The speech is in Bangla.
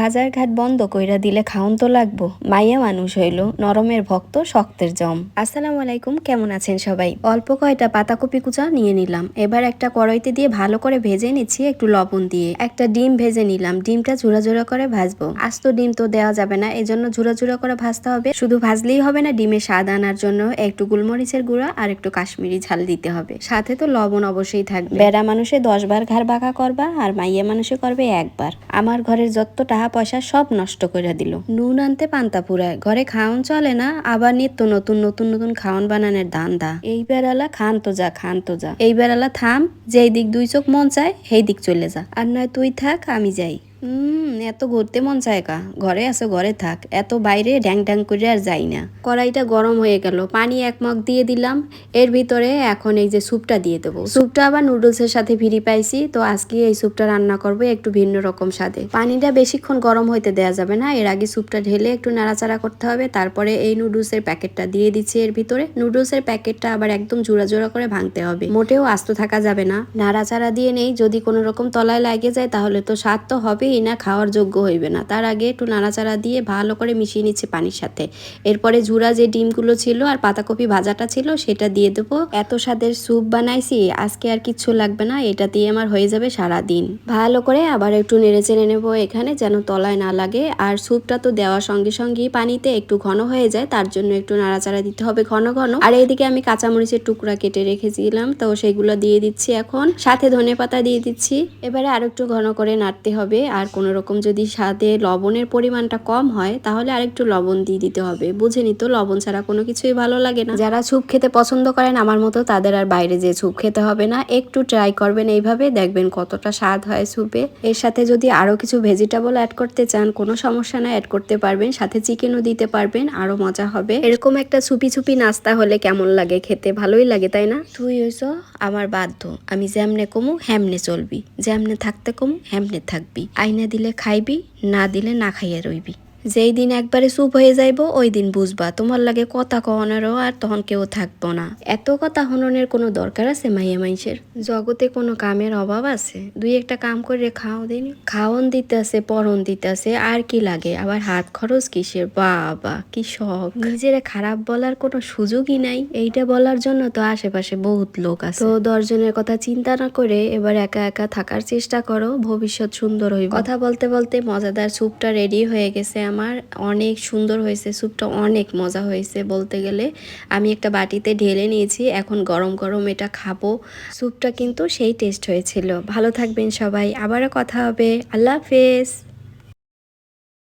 বাজার ঘাট বন্ধ কইরা দিলে খাওন তো লাগবো। মাইয়া মানুষ হইল, নরমের ভক্ত, শক্তের জম। আসসালামু আলাইকুম, কেমন আছেন সবাই? অল্প কয়টা পাতাকপি কুচা নিয়ে নিলাম। এবার একটা কড়াইতে দিয়ে ভালো করে ভেজে নিচ্ছি একটু লবণ দিয়ে। একটা ডিম ভেজে নিলাম, ডিমটা ঝুরা ঝুরা করে ভাজবো। আস্ত ডিম তো দেওয়া যাবে না, এজন্য ঝুরা ঝুরা করে ভাজতে হবে। শুধু ভাজলেই হবে না, ডিমের স্বাদ আনার জন্য একটু গোলমরিচের গুঁড়া আর একটু কাশ্মীরি ঝাল দিতে হবে। সাথে তো লবণ অবশ্যই থাকবে। বেড়া মানুষে দশ বার ঘাড় বাঁকা করবা আর মাইয়া মানুষে করবে একবার। আমার ঘরের যত টাকা পয়সা সব নষ্ট করে দিল। নুন আনতে পান্তা পুরায়। ঘরে খাওন চলে না, আবার নিত্য নতুন নতুন নতুন খাওন বানানোর দান্দা এই বেড়ালা খান তো যা, খান তো যা। এই বেড়ালা থাম, যেই দিক দুই চোখ মন চায়, সেই দিক চলে যা। আর নয় তুই থাক, আমি যাই। এত ঘুরতে মন চায় কা? ঘরে আছে, ঘরে থাক। এত বাইরে ড্যাং ড্যাং করে আর যাই না। কড়াইটা গরম হয়ে গেল। পানি এক মগ দিয়ে দিলাম। এর ভিতরে এখন এই যে স্যুপটা দিয়ে দেবো। স্যুপটা আবার নুডলসের সাথে ফিরি পাইছি। তো আজকে এই স্যুপটা রান্না করব একটু ভিন্ন রকম স্বাদে। পানিটা বেশিক্ষণ গরম হইতে দেওয়া যাবে না। এর আগে স্যুপটা ঢেলে একটু নাড়াচাড়া করতে হবে। তারপরে এই নুডলসের প্যাকেটটা দিয়ে দিচ্ছি এর ভিতরে। নুডলসের প্যাকেটটা আবার একদম জোড়া জোড়া করে ভাঙতে হবে। মোটেও আস্ত থাকা যাবে না। নাড়াচাড়া দিয়ে নেই। যদি কোনো রকম তলায় লাগে যায় তাহলে তো স্বাদ তো হবেই। না খাওয়ার যোগ্য হইবে না। তার আগে একটু নাড়াচাড়া দিয়ে ভালো করে মিশিয়ে নিচ্ছে পানির সাথে। এরপরে ঝুরা যে ডিমগুলো ছিল আর পাতাকপি ভাজাটা ছিল, সেটা দিয়ে দেবো। এত স্বাদের স্যুপ বানাইছি, আজকে আর কিচ্ছু লাগবে না, এটা দিয়ে আমার হয়ে যাবে সারা দিন ভালো করে আবার একটু নেড়ে চেড়ে নেব এখানে, যেন তলায় না লাগে। আর স্যুপটা তো দেওয়ার সঙ্গে সঙ্গেই পানিতে একটু ঘন হয়ে যায়, তার জন্য একটু নাড়াচাড়া দিতে হবে ঘন ঘন। আর এইদিকে আমি কাঁচামরিচের টুকরা কেটে রেখেছিলাম, তো সেগুলো দিয়ে দিচ্ছি এখন। সাথে ধনে পাতা দিয়ে দিচ্ছি। এবারে আর একটু ঘন করে নাড়তে হবে, আর কোনো রকম যদি স্বাদে লবণের পরিমাণটা কম হয়, তাহলে আরেকটু লবণ দিয়ে দিতে হবে। বুঝে নিত লবণ ছাড়া কোনো কিছুই ভালো লাগে না। যারা স্যুপ খেতে পছন্দ করেন, আমার মতো তাদের আর বাইরে যে স্যুপ খেতে হবে না। একটু ট্রাই করবেন এইভাবে, দেখবেন কতটা স্বাদ হয় স্যুপে। এর সাথে যদি আরও কিছু ভেজিটেবল অ্যাড করতে চান, কোনো সমস্যা না অ্যাড করতে পারবেন। সাথে চিকেনও দিতে পারবেন, আরও মজা হবে। এরকম একটা ছুপি ছুপি নাস্তা হলে কেমন লাগে? খেতে ভালোই লাগে, তাই না? তুই হইছ আমার বাধ্য। আমি যেমনে কমু হ্যামনে চলবি। যেমনে থাকতে কমু হ্যামনে থাকবি। আইনা দিলে খাইবি না দিলে না খাইয়া রইবি। যেই দিন একবারে চুপ হয়ে যাইব, ওই দিন বুঝবা, তোমার লাগে কথা কহনেরও আর তখন কেউ থাকব না। এত কথা হননের কোনো দরকার আছে মাইয়া মাইসের জগতে কোনো কামের অভাব আছে? দুই একটা কাম করে খাও দিন। খাওন দিতেছে পরন দিতেছে, আর কি লাগে? আবার হাত খরচ কিসের? বাবা, কি শখ। নিজের খারাপ বলার কোনো সুযোগই নাই। এইটা বলার জন্য তো আশেপাশে বহুত লোক আছে। তো দশজনের কথা চিন্তা না করে এবার একা একা থাকার চেষ্টা করো, ভবিষ্যৎ সুন্দর হইব। কথা বলতে বলতে মজাদার স্যুপটা রেডি হয়ে গেছে আমার অনেক সুন্দর হয়েছে, স্যুপটা অনেক মজা হয়েছে বলতে গেলে। আমি একটা বাটিতে ঢেলে নিয়েছি, এখন গরম গরম এটা খাব। স্যুপটা কিন্তু সেই টেস্ট হয়েছিল। ভালো থাকবেন সবাই, আবারও কথা হবে। আল্লাহ হাফেজ।